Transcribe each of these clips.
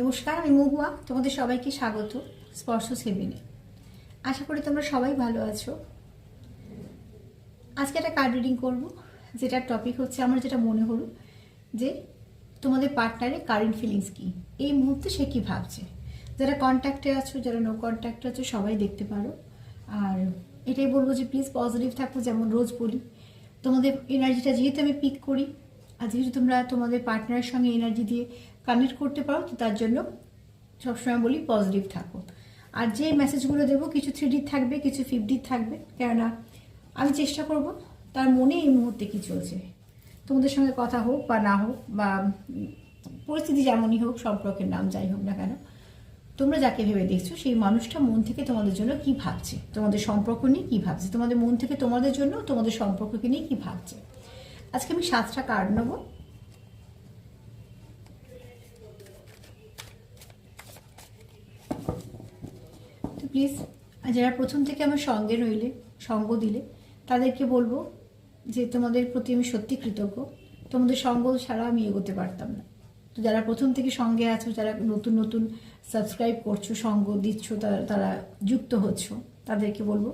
নমস্কার, আমি মহুয়া। তোমাদের সবাইকে স্বাগত স্পর্শ সেবিনে আশা করি তোমরা সবাই ভালো আছো। আজকে একটা কার্ড রিডিং করব, যেটার টপিক হচ্ছে আমার যেটা মনে হলো, যে তোমাদের পার্টনারের কারেন্ট ফিলিংস কি? এই মুহূর্তে সে কী ভাবছে? যারা কন্ট্যাক্টে আছো, যারা নো কন্ট্যাক্টে আছো, সবাই দেখতে পারো। আর এটাই বলব যে প্লিজ পজিটিভ থাকো, যেমন রোজ বলি। তোমাদের এনার্জিটা যেহেতু আমি পিক করি, আর যেহেতু তোমরা তোমাদের পার্টনারের সঙ্গে এনার্জি দিয়ে কানেক্ট করতে পারো, তো তার জন্য সবসময় বলি পজিটিভ থাকো। আর যে মেসেজগুলো দেবো, কিছু থ্রি থাকবে, কিছু ফিফটি থাকবে, কেননা আমি চেষ্টা করব তার মনে এই মুহূর্তে কী চলছে। তোমাদের সঙ্গে কথা হোক বা না হোক, বা পরিস্থিতি যেমনই হোক, সম্পর্কের নাম যাই হোক না কেন, তোমরা যাকে ভেবে দেখছ, সেই মানুষটা মন থেকে তোমাদের জন্য কি ভাবছে? তোমাদের সম্পর্ক নিয়ে কী ভাবছে? তোমাদের মন থেকে তোমাদের জন্য তোমাদের সম্পর্ককে নিয়ে কী ভাবছে? আজকে আমি সাতটা কার্ড নেব। প্লিজ যারা প্রথম থেকে আমার সঙ্গে রইলে, সঙ্গ দিলে, তাদেরকে বলব যে তোমাদের প্রতি আমি সত্যি কৃতজ্ঞ। তোমাদের সঙ্গ ছাড়া আমি এগোতে পারতাম না। তো যারা প্রথম থেকে সঙ্গে আছো, যারা নতুন নতুন সাবস্ক্রাইব করছ, সঙ্গ দিচ্ছ তারা তারা যুক্ত হচ্ছ, তাদেরকে বলব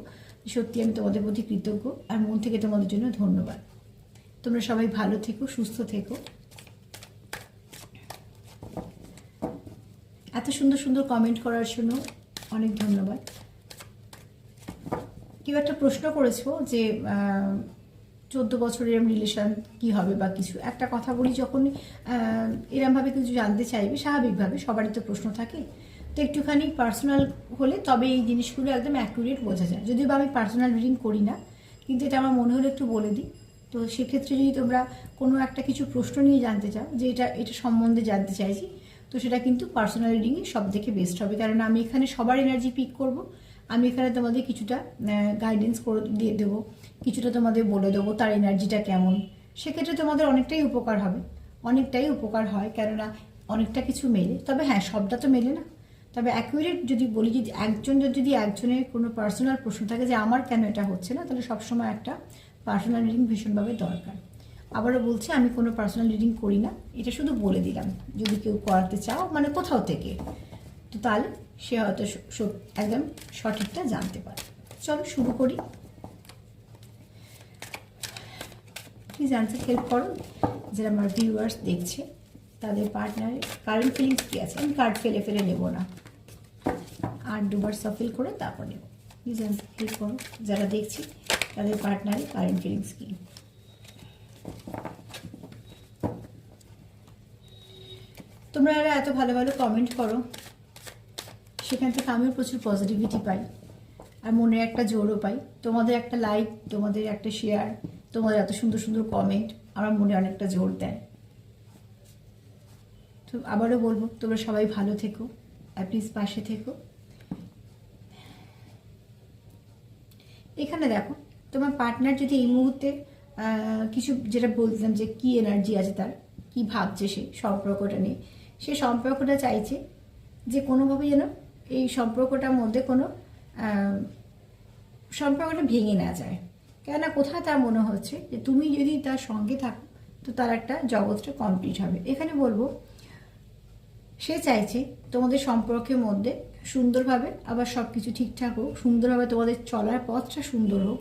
সত্যি আমি তোমাদের প্রতি কৃতজ্ঞ আর মন থেকে তোমাদের জন্য ধন্যবাদ। তোমরা সবাই ভালো থেকো, সুস্থ থেকো। এত সুন্দর সুন্দর কমেন্ট করার জন্য অনেক ধন্যবাদ। কেউ একটা প্রশ্ন করেছ যে চোদ্দ বছরের রিলেশন কি হবে বা কিছু? একটা কথা বলি যখন এরমভাবে কিছু জানতে চাইবে, স্বাভাবিকভাবে সবারই তো প্রশ্ন থাকে। তো একটুখানি পার্সোনাল হলে তবে এই জিনিসগুলো একদম অ্যাকুরেট বোঝা যায়। যদিও বা আমি পার্সোনাল রিডিং করি না, কিন্তু এটা আমার মনে হলে একটু বলে দিই। তো সেক্ষেত্রে যদি তোমরা কোনো একটা কিছু প্রশ্ন নিয়ে জানতে চাও, যে এটা এটা সম্বন্ধে জানতে চাইছি তো সেটা কিন্তু পার্সোনাল রিডিংই সব থেকে বেস্ট হবে। কারণ আমি এখানে সবার এনার্জি পিক করব। আমি এখানে তোমাদের কিছুটা গাইডেন্স করে দিয়ে দেবো। কিছুটা তোমাদের বলে দেবো তার এনার্জিটা কেমন। সেক্ষেত্রে তোমাদের অনেকটাই উপকার হবে। অনেকটাই উপকার হয় কেননা অনেকটা কিছু মেলে। তবে হ্যাঁ সবটা তো মেলে না। তবে অ্যাকুরেট যদি বলি, যদি একজন, যদি একজনের কোনো পার্সোনাল প্রশ্ন থাকে যে আমার কেন এটা হচ্ছে না, তাহলে সবসময় একটা পার্সোনাল রিডিং ভীষণভাবে দরকার। আবারও বলছি, আমি কোনো পার্সোনাল রিডিং করি না। এটা শুধু বলে দিলাম, যদি কেউ করাতে চাও মানে কোথাও থেকে। তো তাহলে সে হয়তো একদম সঠিকটা জানতে পারে। চলো শুরু করি। প্লিজ অ্যান্সার হেল্প করো। যারা আমার ভিউয়ার্স দেখছে, তাদের পার্টনারের কারেন্ট ফিলিংস কী আছে? আমি কার্ড ফেলে ফেলে নেব না। আর দুবার সফিল করে তারপর নেব। প্লিজ অ্যান্সার হেল্প করো। যারা দেখছি, তাদের পার্টনারের কারেন্ট ফিলিংস কী? তোমরা এরা এত ভালো ভালো কমেন্ট করো, সেখান থেকে আমিও প্রচুর পজিটিভিটি পাই, আর মনে একটা জোরও পাই। তোমাদের একটা লাইক তোমাদের একটা শেয়ার তোমাদের এত সুন্দর সুন্দর কমেন্ট আমার মনে অনেকটা জোর দেয়। তো আবারও বলব, তোমরা সবাই ভালো থেকো আর প্লিজ পাশে থেকো। এখানে দেখো, তোমার পার্টনার যদি এই মুহূর্তে কিছু যেটা বলছিলাম যে কি এনার্জি আছে তার, কি ভাবছে সে সম্পর্কটা নিয়ে। সে সম্পর্কটা চাইছে যে কোনোভাবে যেন এই সম্পর্কটার মধ্যে কোনো সম্পর্কটা ভেঙে না যায়। কেননা কোথায় তার মনে হচ্ছে যে তুমি যদি তার সঙ্গে থাকো, তো তার একটা জগৎটা কমপ্লিট হবে। এখানে বলব, সে চাইছে তোমাদের সম্পর্কের মধ্যে সুন্দরভাবে আবার সব কিছু ঠিকঠাক হোক, সুন্দরভাবে তোমাদের চলার পথটা সুন্দর হোক।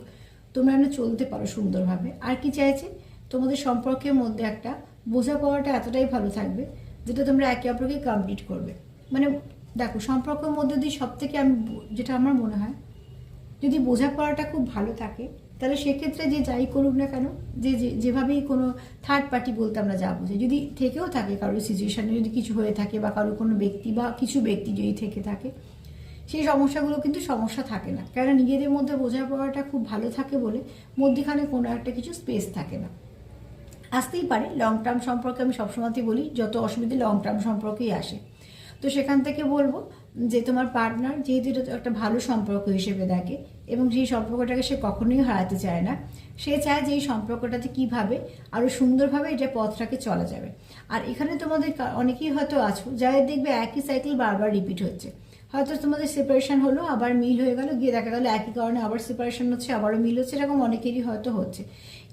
তোমরা যেন চলতে পারো সুন্দরভাবে। আর কি চাইছে? তোমাদের সম্পর্কের মধ্যে একটা বোঝাপড়াটা এতটাই ভালো থাকবে, যেটা তোমরা একে অপরকে কমপ্লিট করবে। মানে দেখো, সম্পর্কের মধ্যে দিয়ে সব থেকে আমি যেটা আমার মনে হয়, যদি বোঝাপড়াটা খুব ভালো থাকে, তাহলে সেক্ষেত্রে যে যাই করুক না কেন, যে- যেভাবেই কোনো থার্ড পার্টি বলতে আমরা যা বুঝি, যদি থেকেও থাকে কারোর সিচুয়েশানে যদি কিছু হয়ে থাকে বা কারোর কোনো ব্যক্তি বা কিছু ব্যক্তি যদি থেকে থাকে সেই সমস্যাগুলো কিন্তু সমস্যা থাকে না। কেন নিজেদের মধ্যে বোঝাপড়াটা খুব ভালো থাকে বলে মধ্যখানে কোনো একটা কিছু স্পেস থাকে না। আসতেই পারে লং টার্ম সম্পর্কে আমি সবসময়তেই বলি, যত অসুবিধে লং টার্ম সম্পর্কেই আসে। তো সেখান থেকে বলব যে তোমার পার্টনার যেহেতু এটা একটা ভালো সম্পর্ক হিসেবে দেখে এবং সেই সম্পর্কটাকে সে কখনোই হারাতে চায় না, সে চায় যে এই সম্পর্কটাতে কীভাবে আরও সুন্দরভাবে এটা পথটাকে চলা যাবে। আর এখানে তোমাদের অনেকেই হয়তো আছো যাদের দেখবে একই সাইকেল বারবার রিপিট হচ্ছে। হয়তো তোমাদের সেপারেশন হলো, আবার মিল হয়ে গেল, গিয়ে দেখা গেলো একই কারণে আবার সেপারেশন হচ্ছে, আবারও মিল হচ্ছে, এরকম অনেকেরই হয়তো হচ্ছে।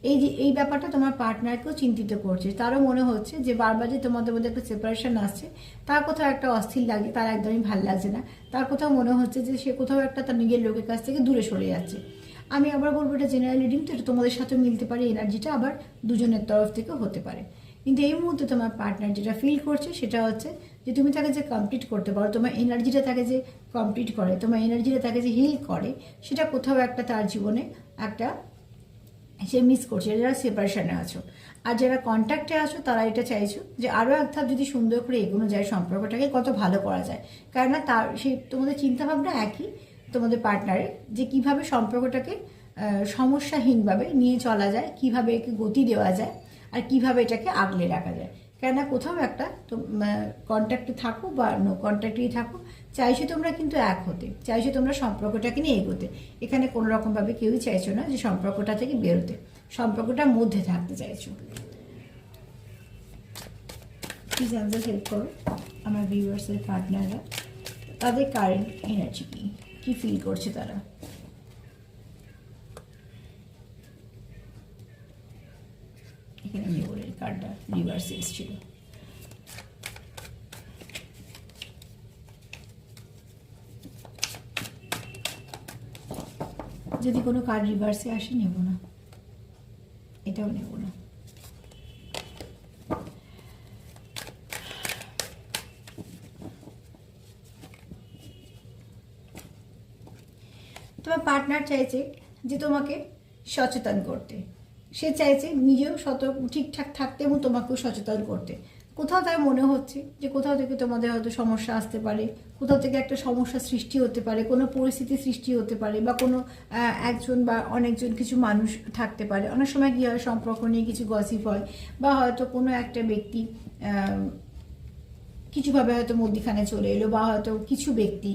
এই যে, এই ব্যাপারটা তোমার পার্টনারকেও চিন্তিত করছে। তারও মনে হচ্ছে যে বারবার যে তোমাদের মধ্যে একটা সেপারেশন আসছে, তার কোথাও একটা অস্থির লাগে, তার একদমই ভালো লাগছে না। তার কোথাও মনে হচ্ছে যে সে কোথাও একটা তার নিজের লোকের কাছ থেকে দূরে সরে যাচ্ছে। আমি আবার বলব এটা জেনারেল রিডিং তো এটা তোমাদের সাথে মিলতে পারে, এনার্জিটা আবার দুজনের তরফ থেকেও হতে পারে। কিন্তু এই মুহূর্তে তোমার পার্টনার যেটা ফিল করছে, সেটা হচ্ছে যে তুমি তাকে যে কমপ্লিট করতে পারো, তোমার এনার্জিটা তাকে যে কমপ্লিট করে, তোমার এনার্জিটা তাকে যে হিল করে, সেটা কোথাও একটা তার জীবনে একটা সে মিস করছে, যারা সেপারেশনে আছো। আর যারা কন্ট্যাক্টে আছো, তারা এটা চাইছো যে আরও এক ধাপ যদি সুন্দর করে এগোনো যায় সম্পর্কটাকে, কত ভালো করা যায়। কেননা তার সেই তোমাদের চিন্তাভাবনা একই, তোমাদের পার্টনারের যে কীভাবে সম্পর্কটাকে সমস্যাহীনভাবে নিয়ে চলা যায়, কীভাবে একে গতি দেওয়া যায়, আর কীভাবে এটাকে আগলে রাখা যায়। কেননা কোথাও একটা, তো কন্ট্যাক্টে থাকো বা নো কন্ট্যাক্টেই থাকো। চাইছো তোমরা কিন্তু এক হতে, চাইছো তোমরা সম্পর্কটাকে নিয়ে এগোতে। এখানে কোনো রকমভাবে কেউই চাইছো না যে সম্পর্কটা থেকে বেরোতে সম্পর্কটার মধ্যে থাকতে চাইছো। প্লিজ আমাদের হেল্প করো, আমার ভিউয়ার্সের পার্টনাররা তাদের কারেন্ট এনার্জি কি কি ফিল করছে তারা? এখানে মেমোরির কার্ডটা রিভার্স এসেছিল যদি কোনো কার্ড রিভার্সে আসে, নেব না। এটাও নেব না। তোমার পার্টনার চাইছে যে তোমাকে সচেতন করতে। সে চাইছে নিজেও সতর্ক, ঠিকঠাক থাকতে এবং তোমাকেও সচেতন করতে। কোথাও তার মনে হচ্ছে যে কোথাও থেকে তোমাদের হয়তো সমস্যা আসতে পারে, কোথাও থেকে একটা সমস্যা সৃষ্টি হতে পারে, কোনো পরিস্থিতি সৃষ্টি হতে পারে বা কোনো একজন বা অনেকজন কিছু মানুষ থাকতে পারে। অনেক সময় কী হয়, সম্পর্ক নিয়ে কিছু গসিপ হয় বা হয়তো কোনো একটা ব্যক্তি কিছুভাবে হয়তো মধ্যিখানে চলে এলো বা হয়তো কিছু ব্যক্তি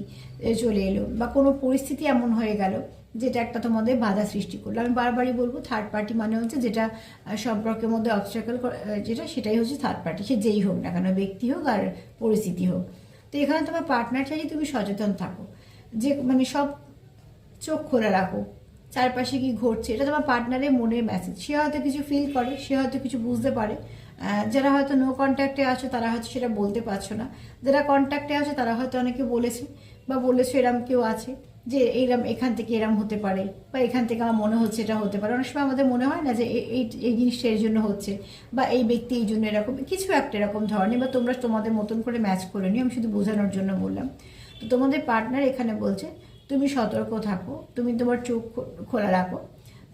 চলে এলো বা কোনো পরিস্থিতি এমন হয়ে গেল যেটা একটা তোমাদের বাধা সৃষ্টি করল। আমি বারবারই বলব থার্ড পার্টি মানে হচ্ছে যেটা সম্পর্কের মধ্যে অবস্ট্রাকল যেটা, সেটাই হচ্ছে থার্ড পার্টি সে যেই হোক না কেন, ব্যক্তি হোক আর পরিস্থিতি হোক। তো এখানে তোমার পার্টনার চাই তুমি সচেতন থাকো। যে মানে সব চোখ খোলা রাখো। চারপাশে কি ঘটছে, এটা তোমার পার্টনারের মনের মেসেজ সে হয়তো কিছু ফিল করে, সে হয়তো কিছু বুঝতে পারে। যারা হয়তো নো কন্ট্যাক্টে আছো, তারা হয়তো সেটা বলতে পারছ না। যারা কন্ট্যাক্টে আছে, তারা হয়তো অনেকে বলেছে, বা বলেছে এরম কেউ আছে। যে এইরম এখান থেকে এরম হতে পারে বা এখান থেকে আমার মনে হচ্ছে এটা হতে পারে। অনেক সময় আমাদের মনে হয় না যে এই এই জিনিসটা এর জন্য হচ্ছে বা এই ব্যক্তি এই জন্য এরকম, কিছু একটা এরকম ধরনের বা তোমরা তোমাদের মতন করে ম্যাচ করে নিও। আমি শুধু বোঝানোর জন্য বললাম। তো তোমাদের পার্টনার এখানে বলছে, তুমি সতর্ক থাকো, তুমি তোমার চোখ খোলা রাখো।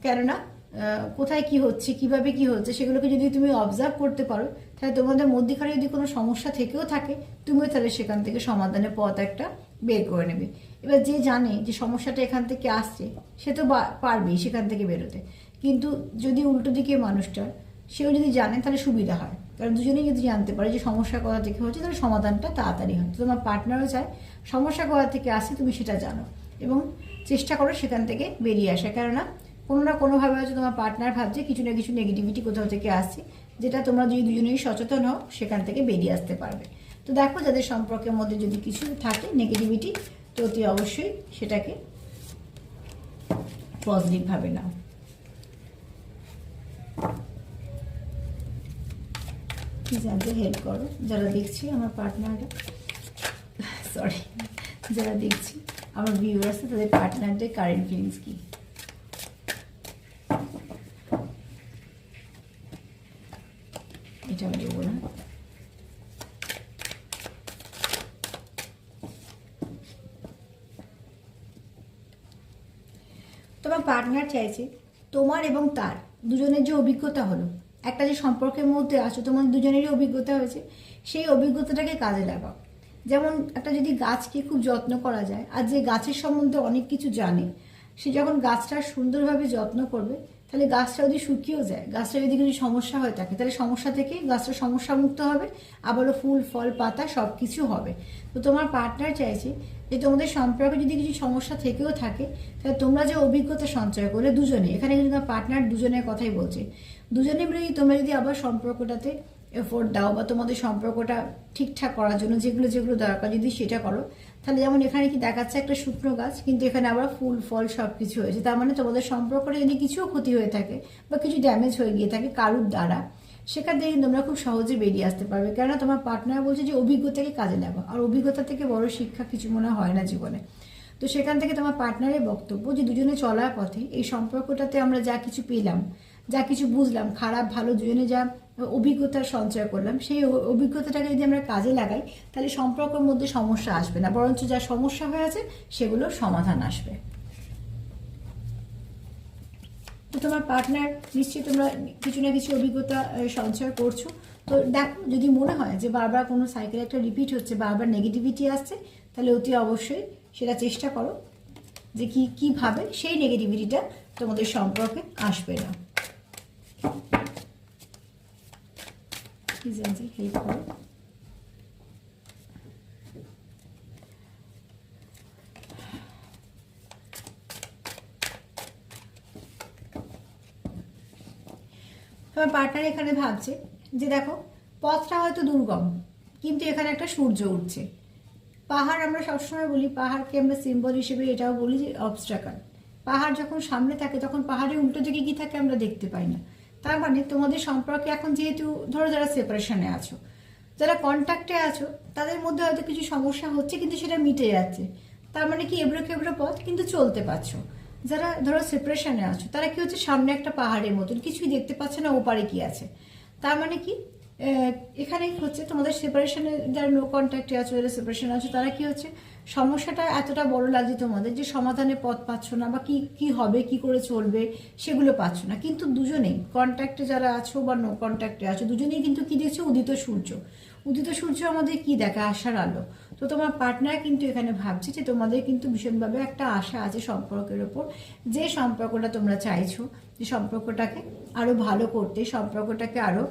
কেননা কোথায় কি হচ্ছে, কীভাবে কি হচ্ছে, সেগুলোকে যদি তুমি অবজার্ভ করতে পারো, তাহলে তোমাদের মধ্যেখানে যদি কোনো সমস্যা থেকেও থাকে, তুমিও তাহলে সেখান থেকে সমাধানের পথ একটা বের করে নেবে। এবার যে জানে যে সমস্যাটা এখান থেকে আসছে, সে তো পারবেই সেখান থেকে বেরোতে। কিন্তু যদি উল্টো দিকে মানুষটা, সেও যদি জানে, তাহলে সুবিধা হয়। কারণ দুজনেই যদি জানতে পারে যে সমস্যা কোথা থেকে হচ্ছে, তাহলে সমাধানটা তাড়াতাড়ি হয়। তোমার পার্টনারও চায়, সমস্যা কোথা থেকে আসছে তুমি সেটা জানো এবং চেষ্টা করো সেখান থেকে বেরিয়ে আসা। কেননা, কোনো না কোনোভাবে হয়তো তোমার পার্টনার ভাবছে কিছু না কিছু নেগেটিভিটি কোথাও থেকে আসছে, যেটা তোমরা যদি দুজনেই সচেতন হও, সেখান থেকে বেরিয়ে আসতে পারবে। তো দেখো, যাদের সম্পর্কের মধ্যে যদি কিছু থাকে নেগেটিভিটি তো অতি অবশ্যই সেটাকে পজিটিভভাবে নাও। আমাকে হেল্প করো, যারা দেখছি আমার পার্টনাররা সরি যারা দেখছি আমার ভিউয়ার্স তাদের পার্টনারদের কারেন্ট ফিলিংস কি? এটা আমি দেবো না। তোমার পার্টনার চাইছে, তোমার এবং তার, দুজনের যে অভিজ্ঞতা হলো, একটা যে সম্পর্কের মধ্যে আছো, তোমার দুজনেরই অভিজ্ঞতা হয়েছে, সেই অভিজ্ঞতাটাকে কাজে লাগাও। যেমন একটা যদি গাছকে খুব যত্ন করা যায়, আর যে গাছের সম্বন্ধে অনেক কিছু জানে, সে যখন গাছটা সুন্দরভাবে যত্ন করবে তাহলে গাছটা যদি শুকিয়েও যায় গাছটা যদি কিছু সমস্যা হয়ে থাকে, তাহলে সমস্যা থেকে গাছটা সমস্যা মুক্ত হবে, আবারও ফুল, ফল, পাতা সব কিছু হবে। তো তোমার পার্টনার চাইছে যে তোমাদের সম্পর্কে যদি কিছু সমস্যা থেকেও থাকে, তাহলে তোমরা যে অভিজ্ঞতা সঞ্চয় করলে দুজনে, এখানে কিন্তু তোমার পার্টনার দুজনের কথাই বলছে। দুজনে মিলে তোমরা যদি আবার সম্পর্কটাতে এফোর্ট দাও বা তোমাদের সম্পর্কটা ঠিকঠাক করার জন্য যেগুলো যেগুলো দরকার, যদি সেটা করো তাহলে যেমন এখানে কি দেখাচ্ছে একটা শুকনো গাছ, কিন্তু এখানে আবার ফুল, ফল সব কিছু হয়েছে। তার মানে তোমাদের সম্পর্কটা যদি কিছুও ক্ষতি হয়ে থাকে বা কিছু ড্যামেজ হয়ে গিয়ে থাকে কারুর দ্বারা, সেখান থেকে তোমরা খুব সহজে বেরিয়ে আসতে পারবে। কেননা তোমার পার্টনার বলছে যে অভিজ্ঞতাকে কাজে লাগো আর অভিজ্ঞতা থেকে বড় শিক্ষা কিছু মনে হয় না জীবনে। তো সেখান থেকে তোমার পার্টনারের বক্তব্য যে দুজনে চলার পথে এই সম্পর্কটাতে আমরা যা কিছু পেলাম, যা কিছু বুঝলাম, খারাপ, ভালো, দুজনে যা অভিজ্ঞতার সঞ্চয় করলাম। সেই অভিজ্ঞতাটাকে যদি আমরা কাজে লাগাই, তাহলে সম্পর্কের মধ্যে সমস্যা আসবে না। বরঞ্চ যা সমস্যা হয়ে আছে সেগুলোর সমাধান আসবে। তো তোমার পার্টনার নিশ্চয়ই তোমরা কিছু না কিছু অভিজ্ঞতা সঞ্চয় করছ। তো দেখো, যদি মনে হয় যে বারবার কোনো সাইকেল একটা রিপিট হচ্ছে, বারবার নেগেটিভিটি আসছে, তাহলে অতি অবশ্যই সেটা চেষ্টা করো যে কি কীভাবে সেই নেগেটিভিটিটা তোমাদের সম্পর্কে আসবে না। প্লিজ হেল্প করো তোমার পার্টনার এখানে ভাবছে যে দেখো, পথটা হয়তো দুর্গম, কিন্তু এখানে একটা সূর্য উঠছে। পাহাড় আমরা সবসময় বলি, পাহাড়কে আমরা সিম্বল হিসেবে এটাও বলি যে অবস্ট্রাকাল পাহাড় যখন সামনে থাকে, তখন পাহাড়ের উল্টো দিকে কি থাকে আমরা দেখতে পাই না। তার মানে তোমাদের সম্পর্কে এখন যেহেতু, ধরো যারা সেপারেশনে আছো, যারা কন্ট্যাক্টে আছো, তাদের মধ্যে হয়তো কিছু সমস্যা হচ্ছে কিন্তু সেটা মিটে যাচ্ছে। তার মানে কি এবড়ো কেবড়ো পথ কিন্তু চলতে পারছ। যারা ধরো সেপারেশনে আছো, তারা কি হচ্ছে সামনে একটা পাহাড়ের মতন, কিছুই দেখতে পাচ্ছে না, ওপারে কি আছে। তার মানে কি এখানে হচ্ছে তোমাদের সেপারেশনে যারা নো কন্ট্যাক্টে আছো যারা সেপারেশনে আছো, তারা কি হচ্ছে? সমস্যাটা এতটা বড় লাগছে তোমাদের যে সমাধানের পথ পাচ্ছ না বা কি কি হবে, কি করে চলবে সেগুলো পাচ্ছ না। কিন্তু দুজনেই কন্ট্যাক্টে যারা আছো বা নো কন্ট্যাক্টে আছো, দুজনেই কিন্তু কি দেখছ? উদিত সূর্য। উদিত সূর্য আমাদের কি দেখে? আশার আলো। তো তোমার পার্টনার কিন্তু এখানে ভাবছে যে তোমাদের কিন্তু ভীষণভাবে একটা আশা আছে সম্পর্কের ওপর। যে সম্পর্কটা তোমরা চাইছো, যে সম্পর্কটাকে আরও ভালো করতে, সম্পর্কটাকে আরও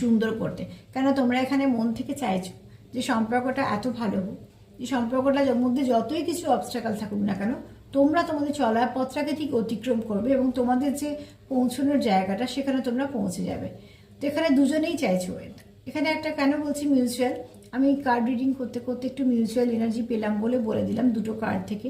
সুন্দর করতে। কেন তোমরা এখানে মন থেকে চাইছো যে সম্পর্কটা এত ভালো হোক। যে সম্পর্কটার মধ্যে যতই কিছু অবস্ট্রাকাল থাকুক না কেন, তোমরা তোমাদের চলার পথটাকে ঠিক অতিক্রম করবে এবং তোমাদের যে পৌঁছানোর জায়গাটা সেখানে তোমরা পৌঁছে যাবে। তো এখানে দুজনেই চাইছো এখানে একটা কেন বলছি মিউচুয়াল আমি কার্ড রিডিং করতে করতে একটু মিউচুয়াল এনার্জি পেলাম বলে বলে দিলাম দুটো কার্ড থেকে।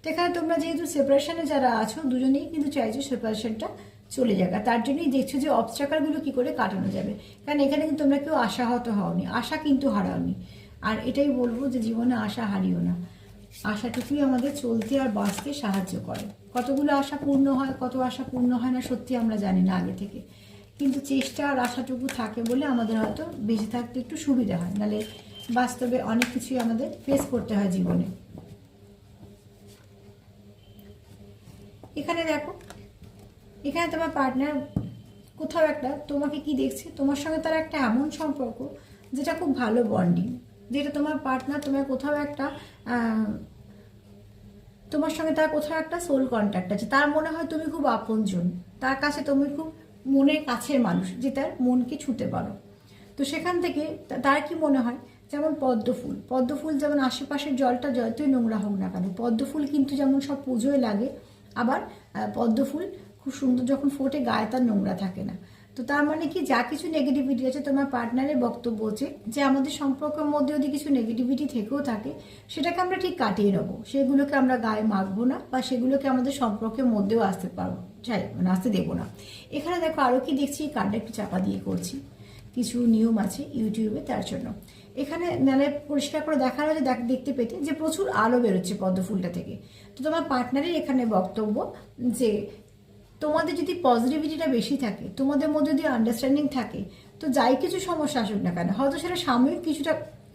তো এখানে তোমরা যেহেতু সেপারেশনে যারা আছো, দুজনেই কিন্তু চাইছো সেপারেশনটা চলে যাক। আর তার জন্যই দেখছ যে অবস্ট্রাকালগুলো কি করে কাটানো যাবে। কারণ এখানে কিন্তু তোমরা কেউ আশাহত হওনি। আশা কিন্তু হারাওনি। আর এটাই বলব যে জীবনে আশা হারিও না। আশাটুকুই আমাদের চলতে আর বাঁচতে সাহায্য করে। কতগুলো আশা পূর্ণ হয়, কত আশা পূর্ণ হয় না সত্যি আমরা জানি না আগে থেকে। কিন্তু চেষ্টা আর আশাটুকু থাকে বলে আমাদের হয়তো বেঁচে থাকতে একটু সুবিধা হয়। নাহলে বাস্তবে অনেক কিছুই আমাদের ফেস করতে হয় জীবনে। এখানে দেখো এখানে তোমার পার্টনার কোথাও একটা তোমাকে কি দেখছে? তোমার সঙ্গে তার একটা এমন সম্পর্ক যেটা খুব ভালো বন্ডিং যেটা তোমার পার্টনার তোমার কোথাও একটা তোমার সঙ্গে তার কোথাও একটা সোল কন্ট্যাক্ট আছে। তার মনে হয় তুমি খুব আপনজন। তার কাছে তুমি খুব মনের কাছের মানুষ, যে তার মনকে ছুতে পারো। তো সেখান থেকে তার কি মনে হয়? যেমন পদ্ম ফুল। পদ্ম ফুল যেমন আশেপাশের জলটা যতই নোংরা হোক না কেন, পদ্ম ফুল কিন্তু যেমন সব পুজোয় লাগে, আবার পদ্ম ফুল খুব সুন্দর যখন ফোটে গায়ে তার নোংরা থাকে না। তো তার মানে কি, যা কিছু নেগেটিভিটি আছে তোমার পার্টনারের বক্তব্য হচ্ছে যে আমাদের সম্পর্কের মধ্যে যদি কিছু নেগেটিভিটি থেকেও থাকে, সেটাকে আমরা ঠিক কাটিয়ে নেব। সেগুলোকে আমরা গায়ে মাখবো না বা সেগুলোকে আমাদের সম্পর্কের মধ্যেও আসতে পারব চাই মানে আসতে দেবো না। এখানে দেখো আরও কি দেখছি কার্ডটা একটু চাপা দিয়ে করছি। কিছু নিয়ম আছে ইউটিউবে তার জন্য। এখানে নালে পরিষ্কার করে দেখা হচ্ছে দেখ- দেখতে পেতে যে প্রচুর আলো বেরোচ্ছে পদ্ম ফুলটা থেকে। তো তোমার পার্টনারের এখানে বক্তব্য যে তোমাদের যদি পজিটিভিটিটা বেশি থাকে, তোমাদের মধ্যে যদি আন্ডারস্ট্যান্ডিং থাকে, তো যাই কিছু সমস্যা আসুক না কেন, হয়তো সেটা সাময়িক কিছুটা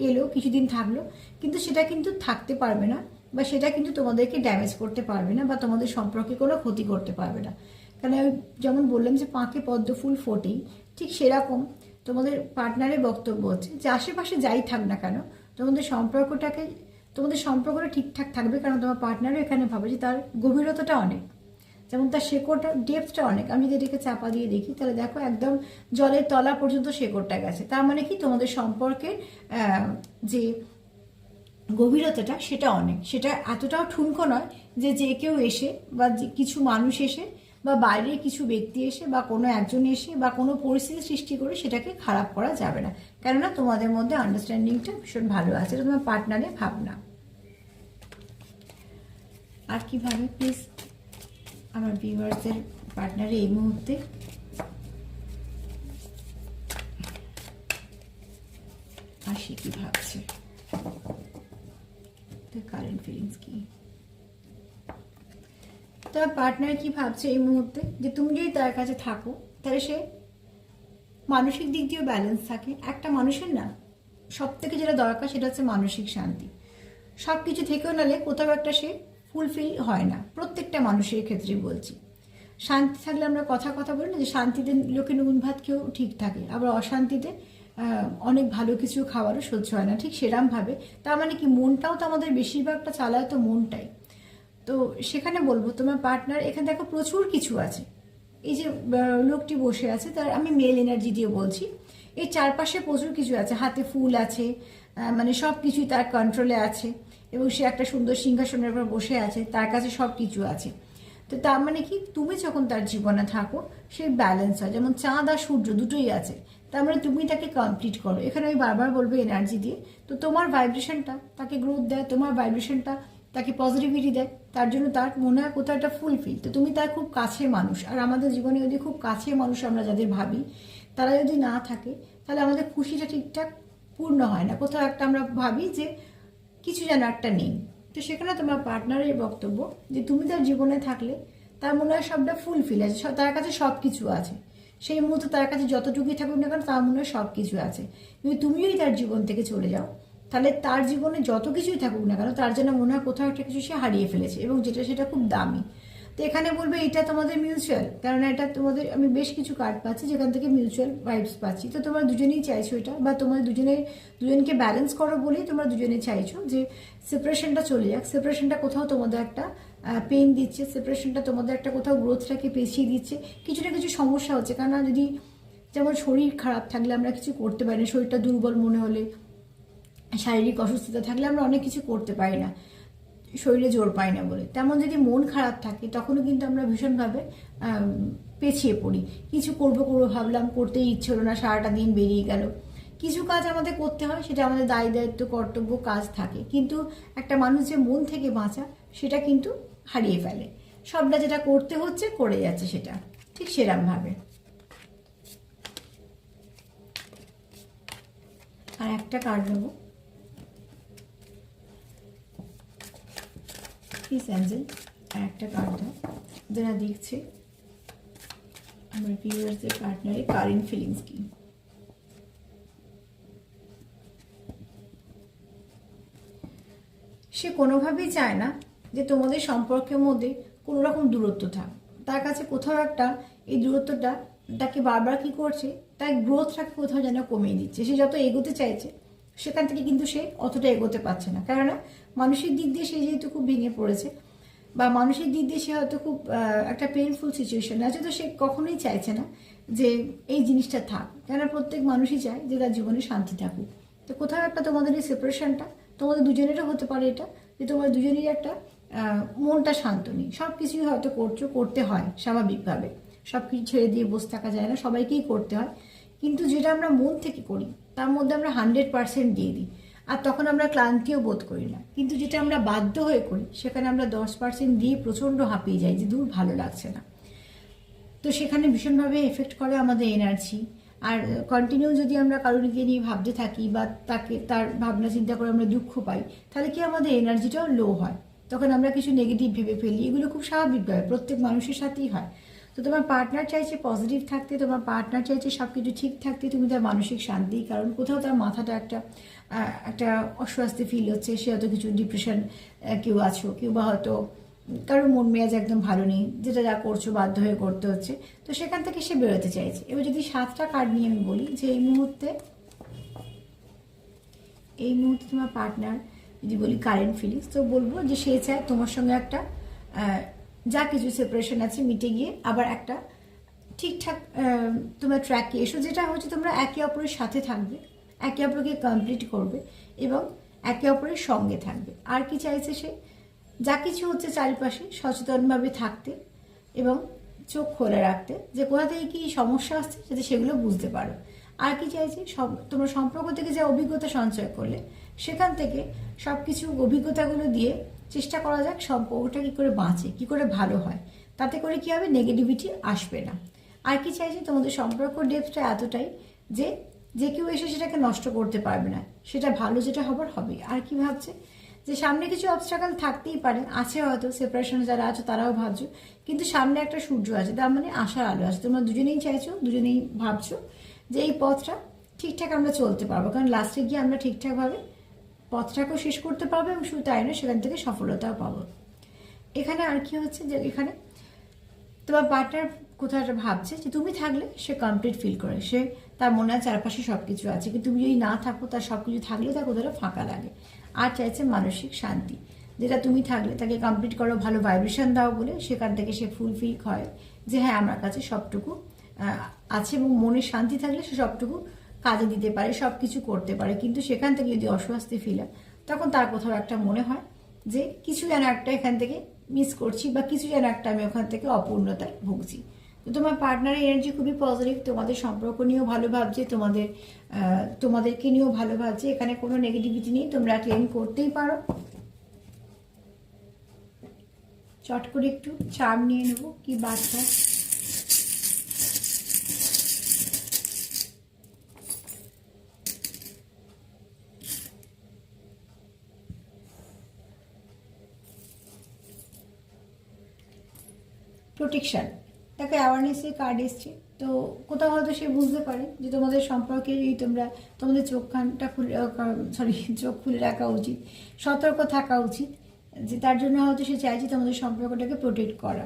এলো, কিছুদিন থাকল, কিন্তু সেটা কিন্তু থাকতে পারবে না বা সেটা কিন্তু তোমাদেরকে ড্যামেজ করতে পারবে না বা তোমাদের সম্পর্কে কোনো ক্ষতি করতে পারবে না। কারণ আমি যেমন বললাম যে পাঁকে পদ্ম ফুল ফোটেই, ঠিক সেরকম তোমাদের পার্টনারের বক্তব্য হচ্ছে যে আশেপাশে যাই থাক না কেন, তোমাদের সম্পর্কটাকে, তোমাদের সম্পর্কটা ঠিকঠাক থাকবে কারণ তোমার পার্টনারও এখানে ভাবে যে তার গভীরতাটা অনেক। যেমন তার শেকড়টা ডেপথটা অনেক। আমি যদি এটাকে চাপা দিয়ে দেখি, তাহলে দেখো একদম জলের তলা পর্যন্ত শেকড়টা গেছে। তার মানে কি? তোমাদের সম্পর্কের যে গভীরতাটা সেটা অনেক। সেটা এতটাও ঠুনকো নয় যে যে কেউ এসে বা কিছু মানুষ এসে বা বাইরে কিছু ব্যক্তি এসে বা কোনো একজন এসে বা কোনো পরিস্থিতি সৃষ্টি করে সেটাকে খারাপ করা যাবে না। কেননা তোমাদের মধ্যে আন্ডারস্ট্যান্ডিংটা ভীষণ ভালো আছে। তোমার পার্টনারের ভাবনা। আর কীভাবে? প্লিজ আমার ভিউয়ার্সের পার্টনারে এই মুহূর্তে। আর সে কি ভাবছে? কারেন্ট ফিলিংস কি? তোমার পার্টনার কি ভাবছে এই মুহূর্তে? যে তুমি যদি তার কাছে থাকো, তাহলে সে মানসিক দিক দিয়েও ব্যালেন্স থাকে। একটা মানুষের না সব থেকে যেটা দরকার সেটা হচ্ছে মানসিক শান্তি। সব কিছু থেকেও নালে কোথাও একটা সে ফুলফিল হয় না। প্রত্যেকটা মানুষের ক্ষেত্রে বলছি। শান্তি থাকলে আমরা কথা কথা বলি না যে শান্তিতে লোকে নুন ভাত খেয়েও ঠিক থাকে। আবার অশান্তিতে অনেক ভালো কিছু খাবারও সহ্য হয় না। ঠিক সেরামভাবে। তার মানে কি মনটাও তো আমাদের বেশিরভাগটা চালায় তো মনটাই। তো সেখানে বলব, তোমার পার্টনার এখানে দেখো প্রচুর কিছু আছে। এই যে লোকটি বসে আছে, তার আমি মেল এনার্জি দিয়ে বলছি। এই চারপাশে প্রচুর কিছু আছে। হাতে ফুল আছে মানে সব কিছুই তার কন্ট্রোলে আছে। এবং সে একটা সুন্দর সিংহাসনের উপর বসে আছে, তার কাছে সব কিছু আছে। তো তার মানে কি? তুমি যখন তার জীবনে থাকো, সে ব্যালেন্স হয়। যেমন চাঁদ আর সূর্য দুটোই আছে। তার মানে তুমি তাকে কমপ্লিট করো। এখানে আমি বারবার বলব এনার্জি দিয়ে, তো তোমার ভাইব্রেশনটা তাকে গ্রোথ দেয়, তোমার ভাইব্রেশনটা তাকে পজিটিভিটি দেয়, তার জন্য তার মনে হয় কোথাও একটা ফুলফিল তো তুমি তার খুব কাছের মানুষ। আর আমাদের জীবনে যদি খুব কাছের মানুষ আমরা যাদের ভাবি, তারা যদি না থাকে, তাহলে আমাদের খুশিটা ঠিকঠাক পূর্ণ হয় না। কোথাও একটা আমরা ভাবি যে কিছু যেন একটা নেই। তো সেখানে তোমার পার্টনারের বক্তব্য যে তুমি তার জীবনে থাকলে তার মনে হয় সবটা ফুলফিল আছে তার কাছে সব কিছু আছে। সেই মুহূর্তে তার কাছে যতটুকুই থাকুক না কেন তার মনে হয় সব কিছু আছে কিন্তু তুমিই তার জীবন থেকে চলে যাও। তাহলে তার জীবনে যত কিছুই থাকুক না কেন তার যেন মনে হয় কোথাও একটা কিছু সে হারিয়ে ফেলেছে এবং যেটা সেটা খুব দামি। তো এখানে বলবে এটা তোমাদের মিউচুয়াল কারণ এটা তোমাদের, আমি বেশ কিছু কার্ড পাচ্ছি, যেখান থেকে মিউচুয়াল ভাইবস পাচ্ছি। তো তোমরা দুজনেই চাইছো এটা, বা তোমার দুজনের দুজনকে ব্যালেন্স করো বলেই তোমরা দুজনে চাইছো যে সেপারেশনটা চলে যাক। সেপারেশনটা কোথাও তোমাদের একটা পেন দিচ্ছে সেপারেশনটা তোমাদের একটা কোথাও গ্রোথটাকে পেছিয়ে দিচ্ছে। কিছু না কিছু সমস্যা হচ্ছে কারণ যদি যেমন শরীর খারাপ থাকলে আমরা কিছু করতে পারি না, শরীরটা দুর্বল মনে হলে, শারীরিক অসুস্থতা থাকলে আমরা অনেক কিছু করতে পারি না। শরীরে জোর পাই না বলে। তেমন যদি মন খারাপ থাকে, তখনও কিন্তু আমরা ভীষণভাবে পেছিয়ে পড়ি। কিছু করব করব ভাবলাম করতে ইচ্ছে হলো না, সারাটা দিন বেরিয়ে গেল। কিছু কাজ আমাদের করতে হয়, সেটা আমাদের দায় দায়িত্ব, কর্তব্য, কাজ থাকে। কিন্তু একটা মানুষ যে মন থেকে বাঁচা, সেটা কিন্তু হারিয়ে ফেলে। সবটা যেটা করতে হচ্ছে, করে যাচ্ছে সেটা। ঠিক সেরমভাবে। আর একটা কার্ড নেব। প্লিজ অ্যাঞ্জেল একটা কার্ড দাও যারা দেখছে আমার ভিউয়ার্সদের পার্টনারে কারেন্ট ফিলিংস কি সে কোনোভাবেই চায় না যে তোমাদের সম্পর্কের মধ্যে কোনো রকম দূরত্ব থাক। তার কাছে কোথাও একটা এই দূরত্বটা, তাকে বারবার কি করছে, তার গ্রোথটাকে কোথাও যেন কমিয়ে দিচ্ছে। সে যত এগোতে চাইছে সেখান থেকে কিন্তু সে অতটা এগোতে পারছে না। কেননা মানসিক দিক দিয়ে সে যেহেতু খুব ভেঙে পড়েছে বা মানসিক দিক দিয়ে সে হয়তো খুব একটা পেইনফুল সিচুয়েশন আছে, তো সে কখনোই চাইছে না যে এই জিনিসটা থাক। কেন প্রত্যেক মানুষই চায় যে তার জীবনে শান্তি থাকুক। তো কোথাও একটা তোমাদের এই সেপারেশনটা তোমাদের দুজনেরও হতে পারে এটা, যে তোমার দুজনেরই একটা মনটা শান্ত নেই। সব কিছুই হয়তো করছ, করতে হয় স্বাভাবিকভাবে। সব কিছু ছেড়ে দিয়ে বসে থাকা যায় না, সবাইকেই করতে হয়। কিন্তু যেটা আমরা মন থেকে করি, তার মধ্যে আমরা হান্ড্রেড পার্সেন্ট দিয়ে দিই। আর তখন আমরা ক্লান্তিও বোধ করি না। কিন্তু যেটা আমরা বাধ্য হয়ে করি, সেখানে আমরা দশ পার্সেন্ট দিয়ে প্রচণ্ড হাঁপিয়ে যাই যে দূর ভালো লাগছে না। তো সেখানে ভীষণভাবে এফেক্ট করে আমাদের এনার্জি আর কন্টিনিউ যদি আমরা কারোরকে নিয়ে ভাবতে থাকি বা তাকে, তার ভাবনা চিন্তা করে আমরা দুঃখ পাই, তাহলে কি আমাদের এনার্জিটাও লো হয়? তখন আমরা কিছু নেগেটিভ ভেবে ফেলি। এগুলো খুব স্বাভাবিকভাবে প্রত্যেক মানুষের সাথেই হয়। তো তোমার পার্টনার চাইছে পজিটিভ থাকতে, তোমার পার্টনার চাইছে সব কিছু ঠিক থাকতে, তুমি তার মানসিক শান্তি, কারণ কোথাও তার মাথাটা একটা একটা অস্বস্তি ফিল হচ্ছে, সে হয়তো কিছু ডিপ্রেশন কেউ আছো, কেউ বা হয়তো কারোর মন মেজাজ একদম ভালো নেই, যেটা যা করছ বাধ্য হয়ে করতে হচ্ছে। তো সেখান থেকে সে বেরোতে চাইছে। এবার যদি সাতটা কার্ড নিয়ে আমি বলি যে এই মুহূর্তে এই মুহূর্তে তোমার পার্টনার যদি বলি কারেন্ট ফিলিংস তো বলব যে সে চায় তোমার সঙ্গে একটা যা কিছু সেপারেশন আছে মিটে গিয়ে আবার একটা ঠিকঠাক তোমরা ট্র্যাকে এসো, যেটা হচ্ছে তোমরা একে অপরের সাথে থাকবে, একে অপরকে কমপ্লিট করবে এবং একে অপরের সঙ্গে থাকবে। আর কি চাইছে সে? যা কিছু হচ্ছে চারিপাশে সচেতনভাবে থাকতে এবং চোখ খোলা রাখতে, যে কোথা থেকে কী সমস্যা আসছে যাতে সেগুলো বুঝতে পারো। আর কি চাইছি? সব, তোমার সম্পর্ক থেকে যে অভিজ্ঞতা সঞ্চয় করলে, সেখান থেকে সব কিছু অভিজ্ঞতাগুলো দিয়ে চেষ্টা করা যাক সম্পর্কটা কী করে বাঁচে, কী করে ভালো হয়। তাতে করে কি হবে? নেগেটিভিটি আসবে না। আর কি চাইছি তোমাদের সম্পর্ক ডেপথটা এতটাই যে যে কেউ এসে সেটাকে নষ্ট করতে পারবে না। সেটা ভালো যেটা হবার হবে আর কি ভাবছে? যে সামনে কিছু অবস্ট্রাগল থাকতেই পারে। আছে হয়তো সেপারেশনে যারা আছে তারাও ভাবছ। কিন্তু সামনে একটা সূর্য আছে, তার মানে আশার আলো আছে। তোমরা দুজনেই চাইছো, দুজনেই ভাবছ যে এই পথটা ঠিকঠাক আমরা চলতে পারব। কারণ লাস্টে গিয়ে আমরা ঠিকঠাকভাবে পথটাকেও শেষ করতে পারব এবং শুধু তাই নয়, সেখান থেকে সফলতাও পাবো। এখানে আর কি হচ্ছে যে এখানে তোমার পার্টনার কোথাও একটা ভাবছে যে তুমি থাকলে সে কমপ্লিট ফিল করে। সে তার মনে হয় চারপাশে সব কিছু আছে, কিন্তু তুমি যদি না থাকো, তার সব কিছু থাকলেও তার কোথাও ফাঁকা লাগে। আর চাইছে মানসিক শান্তি। যেটা তুমি থাকলে তাকে কমপ্লিট করো, ভালো ভাইব্রেশন দাও বলে সেখান থেকে সে ফুলফিল হয় যে হ্যাঁ আমার কাছে সবটুকু আছে এবং মনে শান্তি থাকলে সে সবটুকু কাজে দিতে পারে সব কিছু করতে পারে, কিন্তু সেখান থেকে যদি অস্বস্তি ফিল হয়, তখন তার কোথাও একটা মনে হয় যে কিছু যেন একটা এখান থেকে মিস করছি বা কিছু যেন একটা আমি ওখান থেকে অপূর্ণতায় ভুগছি। তো তোমার পার্টনারের এনার্জি খুবই পজিটিভ তোমাদের সম্পর্ক নিয়েও ভালো ভাবছে, তোমাদের তোমাদেরকে নিয়েও ভালো ভাবছে, এখানে কোনো নেগেটিভিটি নেই, তোমরা ক্লেম করতেই পারো। চট করে একটু চাপ নিয়ে নেব, কি বার্তা প্রোটেকশন তাকে অ্যাওয়ারনেসের কার্ড এসছে। তো কোথাও হয়তো সে বুঝতে পারে যে তোমাদের সম্পর্কে এই তোমরা, তোমাদের চোখ কানটা খুলে সরি চোখ খুলে রাখা উচিত, সতর্ক থাকা উচিত, যে তার জন্য হয়তো সে চাইছে তোমাদের সম্পর্কটাকে প্রোটেক্ট করা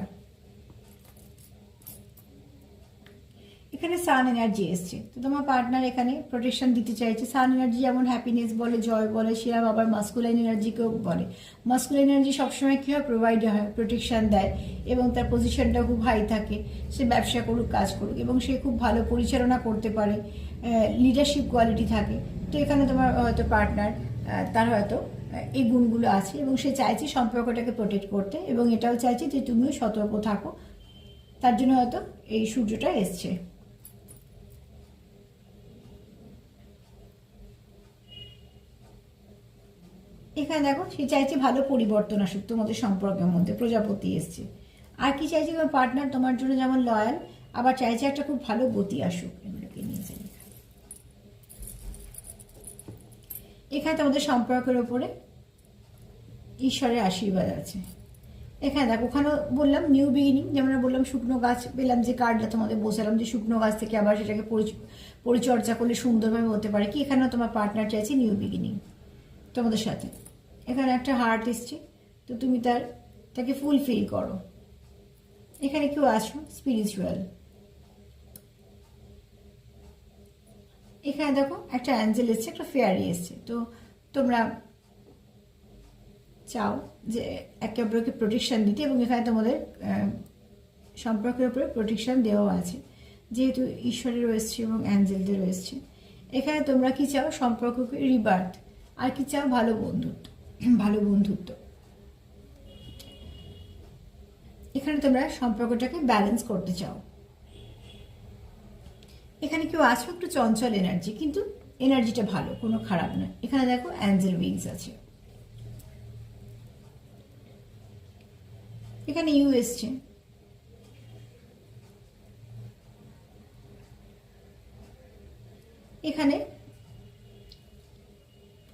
এখানে সান এনার্জি এসছে। তো তোমার পার্টনার এখানে প্রোটেকশন দিতে চাইছে। সান এনার্জি যেমন হ্যাপিনেস বলে জয় বলে সেরকম আবার মাস্কুলাইন এনার্জিকেও বলে। মাস্কুলাইন এনার্জি সবসময় কী হয়? প্রোভাইড হয় প্রোটেকশন দেয় এবং তার পজিশনটা খুব হাই থাকে। সে ব্যবসা করুক, কাজ করুক এবং সে খুব ভালো পরিচালনা করতে পারে। লিডারশিপ কোয়ালিটি থাকে। তো এখানে তোমার হয়তো পার্টনার তার হয়তো এই গুণগুলো আছে এবং সে চাইছে সম্পর্কটাকে প্রোটেক্ট করতে এবং এটাও চাইছে যে তুমিও সতর্ক থাকো। তার জন্য হয়তো এই সূর্যটা এসছে। এখানে দেখো, সে চাইছে ভালো পরিবর্তন আসুক, তোমাদের সম্পর্কের মধ্যে, প্রজাপতি এসছে। আর কি চাইছে তোমার পার্টনার তোমার জন্য যেমন লয়াল আবার চাইছে একটা খুব ভালো গতি আসুক, এগুলোকে নিয়ে যাই। এখানে তোমাদের সম্পর্কের ওপরে ঈশ্বরের আশীর্বাদ আছে। এখানে দেখো ওখানে বললাম নিউ বিগিনিং যেমন বললাম শুকনো গাছ, পেলাম যে কার্ডটা তোমাদের বসালাম, যে শুকনো গাছ থেকে আবার সেটাকে পরিচ- পরিচর্যা করলে সুন্দরভাবে হতে পারে। কি এখানেও তোমার পার্টনার চাইছে নিউ বিগিনিং তোমাদের সাথে। এখানে একটা হার্ট এসছে, তো তুমি তার, তাকে ফুলফিল করো। এখানে কেউ আছো স্পিরিচুয়াল এখানে দেখো, একটা অ্যাঞ্জেল এসছে, একটা ফেয়ারি এসছে। তো তোমরা চাও যে একে অপরকে প্রোটেকশন দিতে, এবং এখানে তোমাদের সম্পর্কের উপরে প্রোটেকশন দেওয়া আছে। যেহেতু ঈশ্বরের রয়েছে এবং অ্যাঞ্জেলদের রয়েছে এখানে তোমরা কি চাও? সম্পর্ককে রিবার্থ আর কি চাও? ভালো বন্ধুত্ব। ভালো বন্ধুত্ব। এখানে তোমরা সম্পর্কটাকে ব্যালেন্স করতে চাও। এখানে কেউ আছো? একটু চঞ্চল এনার্জি কিন্তু এনার্জিটা ভালো, কোনো খারাপ নয়। এখানে দেখো অ্যাঞ্জেল উইংস আছে। এখানে ইউ এসছে। এখানে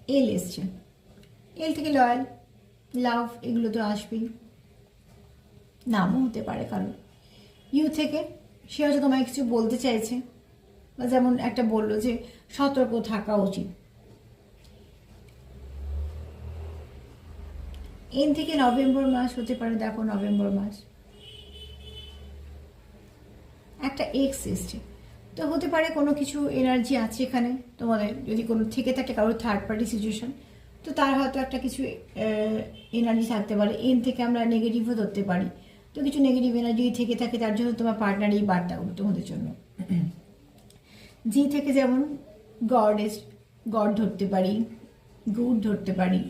এল এসছে। এল থেকে লয়াল, লাভ, এগুলো তো আসবেই। নামও হতে পারে কারণ ইউ থেকে সে হয়তো তোমায় কিছু বলতে চাইছে, বা যেমন একটা বলল যে সতর্ক থাকা উচিত। এন থেকে নভেম্বর মাস হতে পারে, দেখো নভেম্বর মাস। একটা এক্স এসছে। তো হতে পারে কোনো কিছু এনার্জি আছে এখানে, তোমাদের যদি কোনো থেকে থাকে কারোর থার্ড পার্টি সিচুয়েশন তো তার হয়তো একটা কিছু এনার্জি থাকতে পারে। এন থেকে আমরা নেগেটিভও ধরতে পারি। তো কিছু নেগেটিভ এনার্জি থেকে থাকে, তার জন্য তোমার পার্টনার এই বার্তাগুলো তোমাদের জন্য। জি থেকে যেমন গড এস গড ধরতে পারি গুড ধরতে পারি,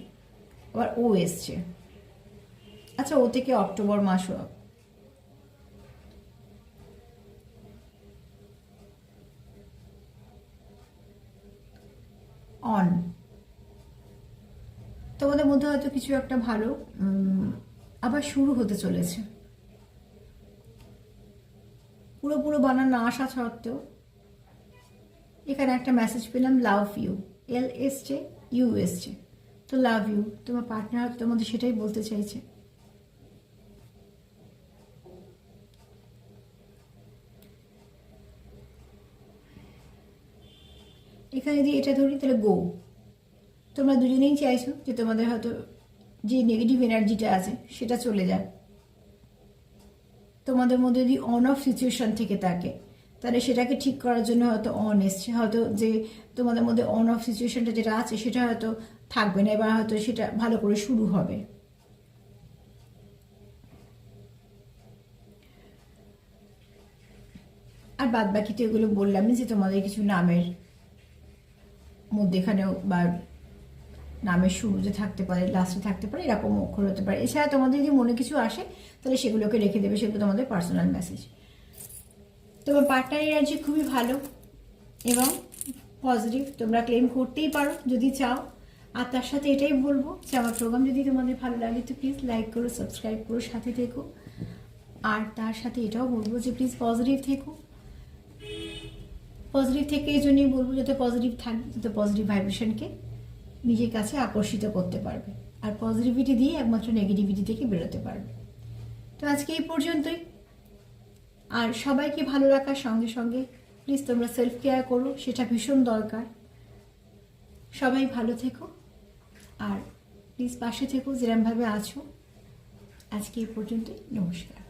আবার ও এসছে। আচ্ছা ও থেকে অক্টোবর মাসও অন তোমাদের মধ্যে হয়তো কিছু একটা ভালো আবার শুরু হতে চলেছে। পুরো পুরো বানান না আসা সত্ত্বেও এখানে একটা মেসেজ পেলাম লাভ ইউ এল এসছে ইউ এসছে তো লাভ ইউ তোমার পার্টনার তোমাদের সেটাই বলতে চাইছে। এখানে যদি এটা ধরি তাহলে গো তোমরা দুজনেই চাইছো যে তোমাদের হয়তো যে নেগেটিভ এনার্জিটা আছে, সেটা চলে যাক তোমাদের মধ্যে যদি অন অফ সিচুয়েশন থেকে থাকে, তাহলে সেটাকে ঠিক করার জন্য হয়তো অন এসছে। হয়তো যে তোমাদের মধ্যে অন অফ সিচুয়েশনটা যেটা আছে, সেটা হয়তো থাকবে না, এবার হয়তো সেটা ভালো করে শুরু হবে। আর বাদ বাকি তো এগুলো বললামই যে তোমাদের কিছু নামের মধ্যেখানেও বা নামের শুরুতে থাকতে পারে লাস্টে থাকতে পারে, এরকম অক্ষর হতে পারে। এছাড়া তোমাদের যদি মনে কিছু আসে, তাহলে সেগুলোকে রেখে দেবে, সেগুলো তোমাদের পার্সোনাল মেসেজ তোমার পার্টনার এনার্জি খুবই ভালো এবং পজিটিভ তোমরা ক্লেম করতেই পারো, যদি চাও। আর তার সাথে এটাই বলব যে, আমার প্রোগ্রাম যদি তোমাদের ভালো লাগে, তো প্লিজ লাইক করো সাবস্ক্রাইব করো, সাথে থেকো। আর তার সাথে এটাও বলব যে প্লিজ পজিটিভ থেকো। পজিটিভ থেকে এই জন্যই বলব যাতে পজিটিভ থাকবে যাতে পজিটিভ ভাইব্রেশনকে নিজের কাছে আকর্ষিত করতে পারবে। আর পজিটিভিটি দিয়ে একমাত্র নেগেটিভিটি থেকে বেরোতে পারবে। তো আজকে এই পর্যন্তই। আর সবাইকে ভালো রাখার সঙ্গে সঙ্গে প্লিজ তোমরা সেলফ কেয়ার করো, সেটা ভীষণ দরকার। সবাই ভালো থেকো। আর প্লিজ পাশে থেকো, যেরমভাবে আছো। আজকে এই পর্যন্তই। নমস্কার।